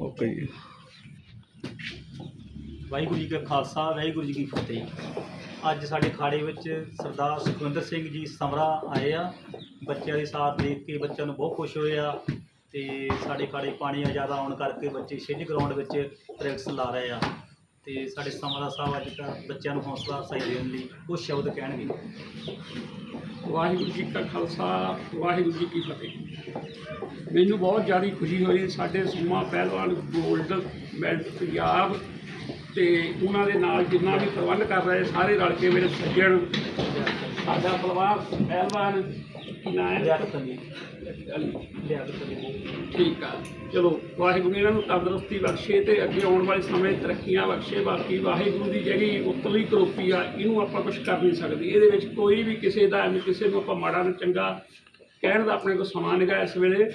Okay ਜੀ। ਵਾਹਿਗੁਰੂ ਜੀ ਕਾ ਖਾਲਸਾ, ਵਾਹਿਗੁਰੂ ਜੀ ਕੀ ਫਤਿਹ। ਅੱਜ ਸਾਡੇ ਖਾੜੇ ਵਿੱਚ ਸਰਦਾਰ ਸੁਖਵਿੰਦਰ ਸਿੰਘ ਜੀ ਸਮਰਾ ਆਏ ਆ। ਬੱਚਿਆਂ ਦੇ ਸਾਥ ਦੇਖ ਕੇ ਬੱਚਿਆਂ ਨੂੰ ਬਹੁਤ ਖੁਸ਼ ਹੋਏ ਆ ਤੇ ਸਾਡੇ ਖਾੜੇ ਪਾਣੀ ਆ ਜ਼ਿਆਦਾ ਆਉਣ ਕਰਕੇ ਬੱਚੇ ਛਿੰਝ ਗਰਾਊਂਡ ਵਿੱਚ ਪ੍ਰੈਕਟਿਸ ਲਾ ਰਹੇ ਆ। ਤੇ ਸਾਡੇ ਸਮਰਾ ਸਾਹਿਬ ਅੱਜ ਕੱਲ੍ਹ ਬੱਚਿਆਂ ਨੂੰ ਹੌਸਲਾ ਅਫਜ਼ਾਈ ਦੇਣ ਲਈ ਕੁਝ ਸ਼ਬਦ ਕਹਿਣਗੇ। ਵਾਹਿਗੁਰੂ ਜੀ ਕਾ ਖਾਲਸਾ, ਵਾਹਿਗੁਰੂ ਜੀ ਕੀ ਫਤਿਹ। ਮੈਨੂੰ ਬਹੁਤ ਜ਼ਿਆਦਾ ਖੁਸ਼ੀ ਹੋਈ ਸਾਡੇ ਸੂਮਾ ਪਹਿਲਵਾਨ ਗੋਲਡ ਮੈਡਲ ਪੰਜਾਬ ਤੇ ਉਹਨਾਂ ਦੇ ਨਾਲ ਜਿੰਨਾ ਵੀ ਪ੍ਰਬੰਧ ਕਰ ਰਹੇ, ਸਾਰੇ ਰਲ ਕੇ ਮੇਰੇ ਸੱਜਣ, ਸਾਡਾ ਪਰਿਵਾਰ, ਪਹਿਲਵਾਨ ਕੀ ਨਾਂ ਹੈ? ਲਿਆਕਤ ਅਲੀ ਅਲੀ। ਲਿਆਕਤ ਅਲੀ ਠੀਕ ਆ। ਚਲੋ ਵਾਹਿਗੁਰੂ ਇਹਨਾਂ ਨੂੰ ਤੰਦਰੁਸਤੀ ਬਖਸ਼ੇ ਤੇ ਅੱਗੇ ਆਉਣ ਵਾਲੇ ਸਮੇਂ ਤਰੱਕੀਆਂ ਬਖਸ਼ੇ। ਬਾਕੀ ਵਾਹਿਗੁਰੂ ਦੀ ਜਿਹੜੀ ਉਤਲੀ ਕਰੋਪੀ ਆ ਇਹਨੂੰ ਆਪਾਂ ਕੁਝ ਕਰ ਨਹੀਂ ਸਕਦੇ। ਇਹਦੇ ਵਿੱਚ ਕੋਈ ਵੀ ਕਿਸੇ ਦਾ ਐਵੇਂ ਕਿਸੇ ਨੂੰ ਆਪਾਂ ਮਾੜਾ ਨਾ ਚੰਗਾ ਕਹਿਣ ਦਾ ਆਪਣੇ ਕੋਲ ਸਮਾਂ ਨਿਗਾ ਇਸ ਵੇਲੇ।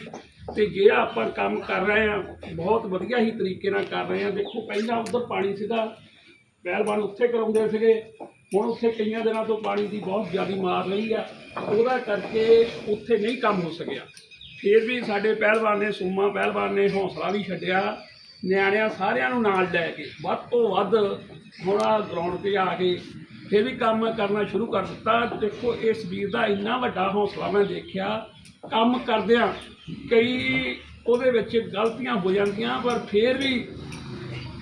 ਤੇ ਜਿਹੜਾ ਆਪਾਂ ਕੰਮ ਕਰ ਰਹੇ ਆ ਬਹੁਤ ਵਧੀਆ ਹੀ ਤਰੀਕੇ ਨਾਲ ਕਰ ਰਹੇ ਆ। ਦੇਖੋ ਪਹਿਲਾਂ ਉਧਰ ਪਾਣੀ ਸੀਗਾ। ਪਹਿਲਵਾਨ ਉੱਥੇ ਕਰਾਉਂਦੇ ਸੀਗੇ, ਹੁਣ ਉੱਥੇ ਕਈਆਂ ਦਿਨਾਂ ਤੋਂ ਪਾਣੀ ਦੀ ਬਹੁਤ ਜ਼ਿਆਦਾ ਮਾਰ ਰਹੀ ਆ। ਉਹਦਾ ਕਰਕੇ ਉੱਥੇ ਨਹੀਂ ਕੰਮ ਹੋ ਸਕਿਆ। ਫਿਰ ਵੀ ਸਾਡੇ ਪਹਿਲਵਾਨ ਨੇ, ਸੂਮਾ ਪਹਿਲਵਾਨ ਨੇ ਹੌਸਲਾ ਵੀ ਛੱਡਿਆ। ਨਿਆਣਿਆਂ ਸਾਰਿਆਂ ਨੂੰ ਨਾਲ ਲੈ ਕੇ, ਵੱਧ ਤੋਂ ਵੱਧ ਹੁਣ ਗਰਾਊਂਡ ਤੇ ਆ ਕੇ ਫਿਰ ਵੀ ਕੰਮ ਕਰਨਾ ਸ਼ੁਰੂ ਕਰ ਦਿੱਤਾ। ਦੇਖੋ, ਇਸ ਵੀਰ ਦਾ ਇੰਨਾ ਵੱਡਾ ਹੌਸਲਾ ਮੈਂ ਦੇਖਿਆ। ਕੰਮ ਕਰਦਿਆਂ ਕਈ ਉਹਦੇ ਵਿੱਚ ਗਲਤੀਆਂ ਹੋ ਜਾਂਦੀਆਂ, ਪਰ ਫਿਰ ਵੀ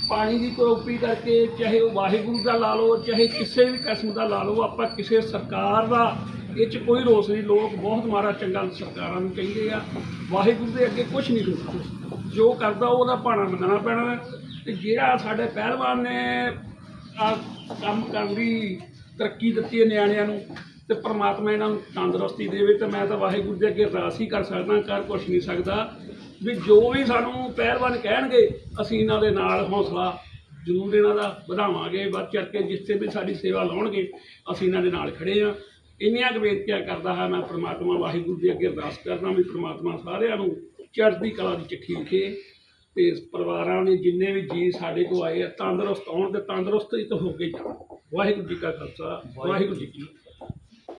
ਪਾਣੀ ਦੀ ਕਰੋਪੀ ਕਰਕੇ, ਚਾਹੇ ਉਹ ਵਾਹਿਗੁਰੂ ਦਾ ਲਾ ਲਓ, ਚਾਹੇ ਕਿਸੇ ਵੀ ਕਿਸਮ ਦਾ ਲਾ ਲਓ, ਆਪਾਂ ਕਿਸੇ ਸਰਕਾਰ ਦਾ, ਇਹ 'ਚ ਕੋਈ ਰੋਸ ਨਹੀਂ। ਲੋਕ ਬਹੁਤ ਮਾੜਾ ਚੰਗਾ ਸਰਕਾਰਾਂ ਨੂੰ ਕਹਿੰਦੇ ਆ। ਵਾਹਿਗੁਰੂ ਦੇ ਅੱਗੇ ਕੁਝ ਨਹੀਂ ਹੁੰਦਾ। ਜੋ ਕਰਦਾ, ਉਹਦਾ ਭਾਣਾ ਮੰਨਣਾ ਪੈਣਾ ਹੈ। ਤੇ ਜਿਹੜਾ ਸਾਡੇ ਪਹਿਲਵਾਨ ਨੇ ਆ ਕੰਮ ਕਰਨ ਦੀ ਤਰੱਕੀ ਦਿੱਤੀ ਹੈ ਨਿਆਣਿਆਂ ਨੂੰ ਤੇ ਪ੍ਰਮਾਤਮਾ ਇਹਨਾਂ ਨੂੰ ਤੰਦਰੁਸਤੀ ਦੇਵੇ, ਤੇ ਮੈਂ ਤਾਂ ਵਾਹਿਗੁਰੂ ਦੇ ਅੱਗੇ ਅਰਦਾਸ ਹੀ ਕਰ ਸਕਦਾ, ਕਰ ਕੁਛ ਨਹੀਂ ਸਕਦਾ। ਵੀ ਜੋ ਵੀ ਸਾਨੂੰ ਪਹਿਲਵਾਨ ਕਹਿਣਗੇ, ਅਸੀਂ ਇਹਨਾਂ ਦੇ ਨਾਲ ਹੌਸਲਾ ਜ਼ਰੂਰ ਇਹਨਾਂ ਦਾ ਵਧਾਵਾਂਗੇ। ਵੱਧ ਚੜ ਕੇ ਜਿੱਥੇ ਵੀ ਸਾਡੀ ਸੇਵਾ ਲਾਉਣਗੇ, ਅਸੀਂ ਇਹਨਾਂ ਦੇ ਨਾਲ ਖੜੇ ਆ ਇੰਨੀਆਂ ਕੁ ਬੇਨਤੀਆਂ ਕਰਦਾ ਹਾਂ ਮੈਂ ਪ੍ਰਮਾਤਮਾ ਵਾਹਿਗੁਰੂ ਦੇ ਅੱਗੇ ਅਰਦਾਸ ਕਰਦਾ ਵੀ ਪ੍ਰਮਾਤਮਾ ਸਾਰਿਆਂ ਨੂੰ ਚੜ੍ਹਦੀ ਕਲਾ ਦੀ ਚਿੱਠੀ ਲਿਖੇ ਤੇ ਪਰਿਵਾਰਾਂ ਨੇ ਜਿੰਨੇ ਵੀ ਜੀ ਸਾਡੇ ਕੋਲ ਆਏ ਆ, ਤੰਦਰੁਸਤ ਆਉਣ ਤੇ ਤੰਦਰੁਸਤ ਹੀ ਤਾਂ ਹੋ ਕੇ ਜਾਣ। ਵਾਹਿਗੁਰੂ ਜੀ ਕਾ ਖਾਲਸਾ, ਵਾਹਿਗੁਰੂ ਜੀ ਕੀ